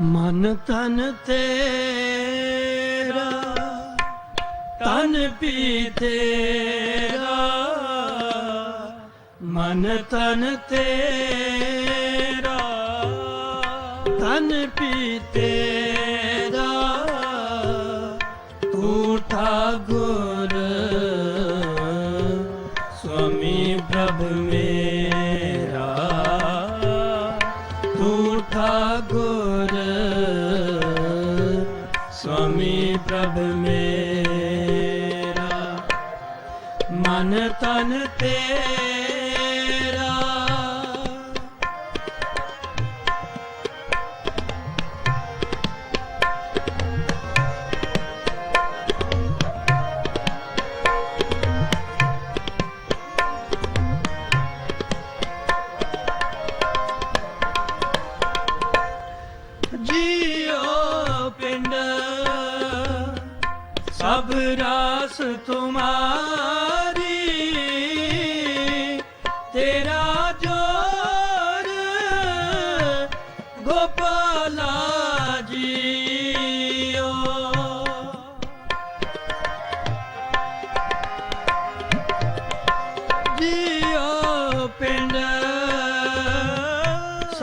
ਮਨ ਤਨ ਤੇਰਾ ਤਨ ਪੀ ਤੇਰਾ। ਮਨ ਤਨ ਤੇਰਾ ਤਨ ਪੀ ਤੇਰਾ। ਤੂੰ ਠਾਗੋ ਮਨ ਤਨ ਤੇਰਾ। ਜੀਓ ਪਿੰਡ ਸਭ ਰਾਸ ਤੁਮਾਰੀ।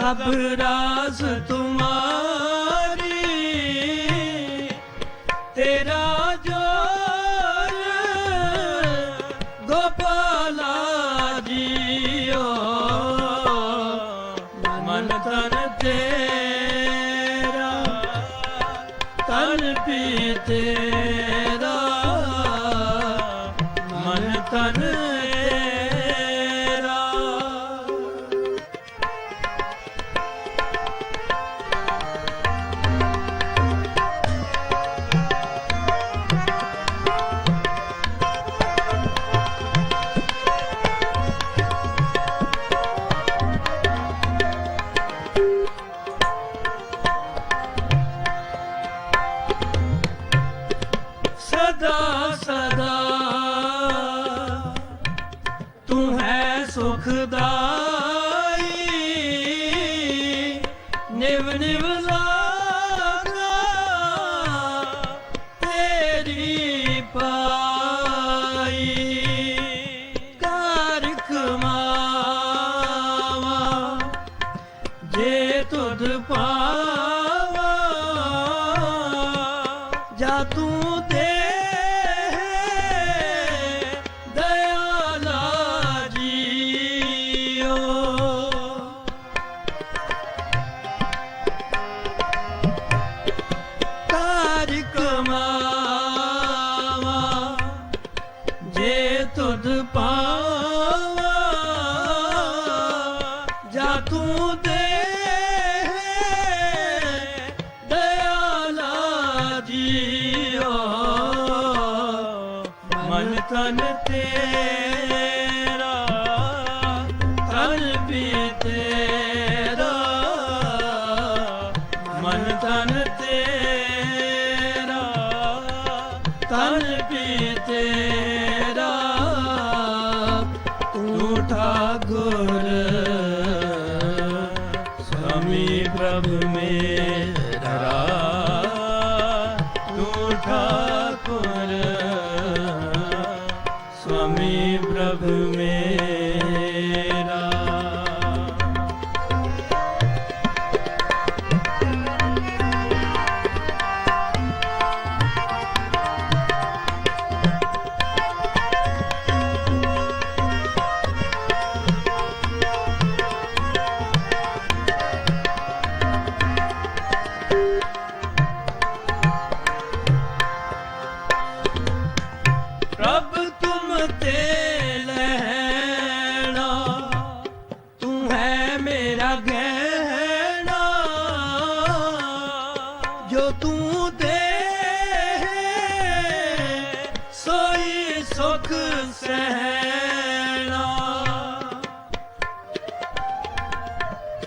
ਸਭ ਰਾਸ ਤੁਮਾਰੀ ਤੇਰਾ ਜੋਰ ਗੋਪਾਲਾ ਜੀ। ਜੇ ਪਾਵਾ। ਜਾ ਤੂੰ ਦੇ ਦਇਆਲਾ ਜੀਓ ਕਾਰ ਸੁਆਮੀ ਪ੍ਰਭ ਮੇਰਾ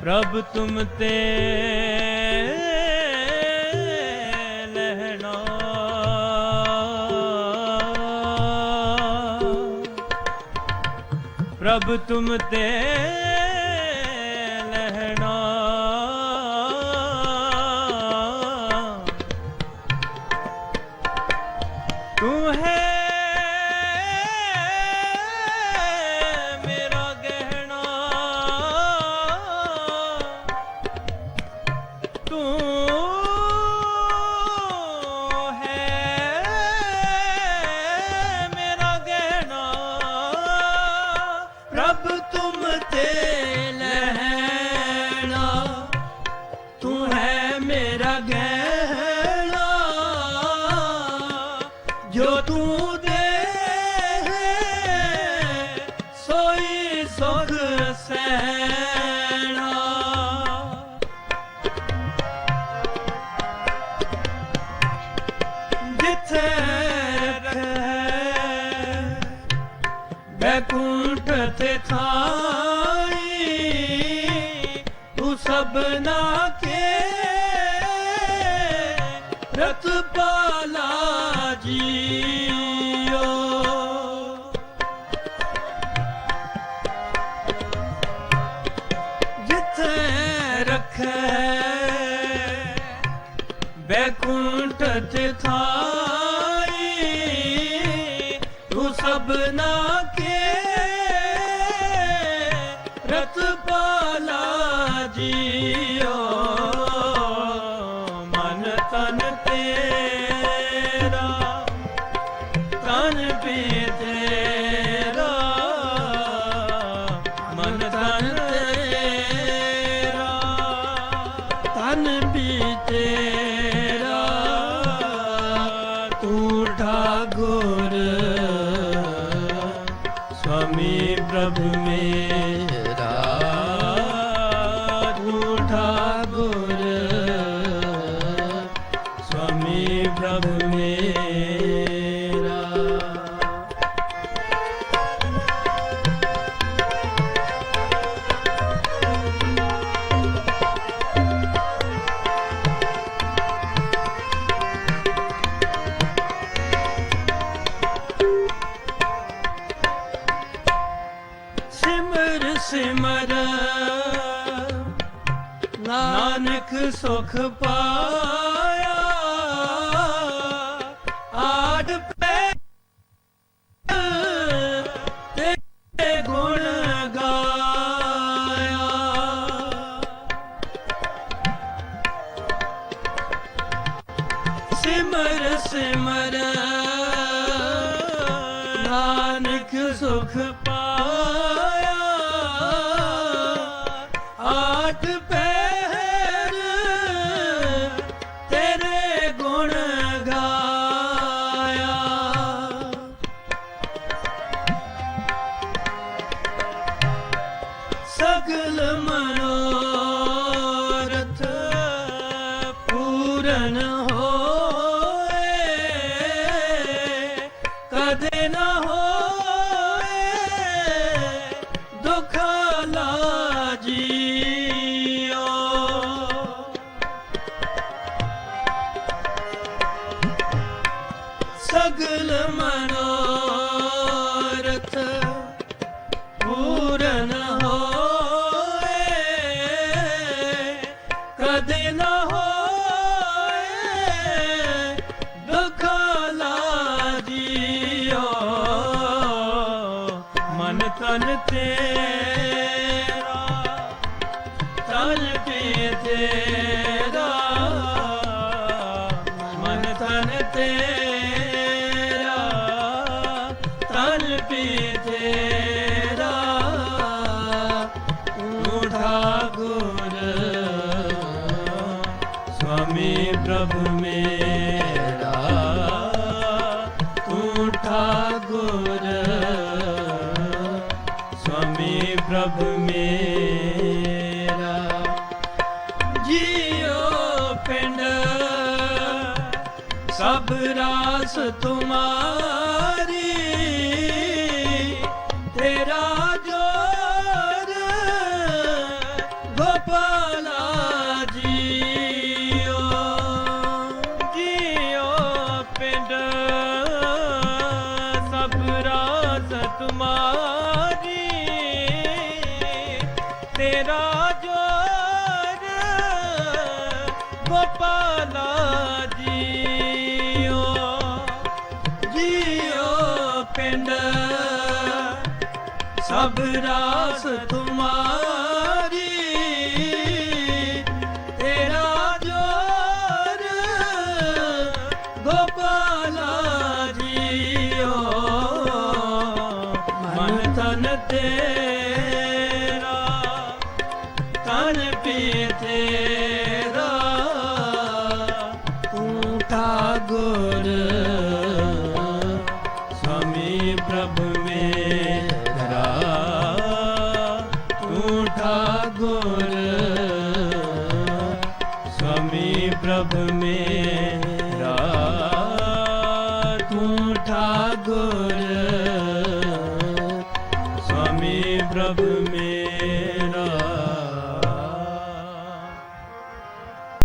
ਪ੍ਰਭ ਤੁਮ ਤੇ ਲਹਿਣਾ। ਪ੍ਰਭ ਤੁਮ ਤੇ ਇੱਥੇ ਤੇ ਥਾਈ ਤੂੰ ਸਭਨਾ ਕੇ ਰਤਪਾਲਾ ਜੀਓ ਜਿੱਥੇ ਰੱਖੈ ਬੈਕੁੰਠ ਤੇ ਥਾਈ Ta-na-ta. ਸੁਖ ਪਾਇਆ ਆਡ ਪੈ ਤੇ ਗੁਣ ਗਾਇਆ। ਸਿਮਰ ਸਿਮਰ ਨਾਨਕ ਸੁਖ ਪਾਇਆ ਦਰਸ਼ਨ ਹੋਏ ਕਦੇ ਨਾ ਹੋਏ ਦੁੱਖ ਲਾਜੀਓ। ਸਗਲ ਮਨੋਰਥ ਮੇਰਾ ਤੂੰ ਠਾਕੁਰ ਸੁਆਮੀ ਪ੍ਰਭ ਮੇਰਾ ਜੀਓ ਪਿੰਡ। ਸਭ ਰਾਸ ਤੂੰ ਤੇਰਾ ਤਨ ਪੀ ਤੇਰਾ। ਤੂੰ ਕਾ ਗੁਰ ਸਮੀ ਪ੍ਰਭ ਮੇਰਾ। ਤੂੰ ਠਾਗੁਰ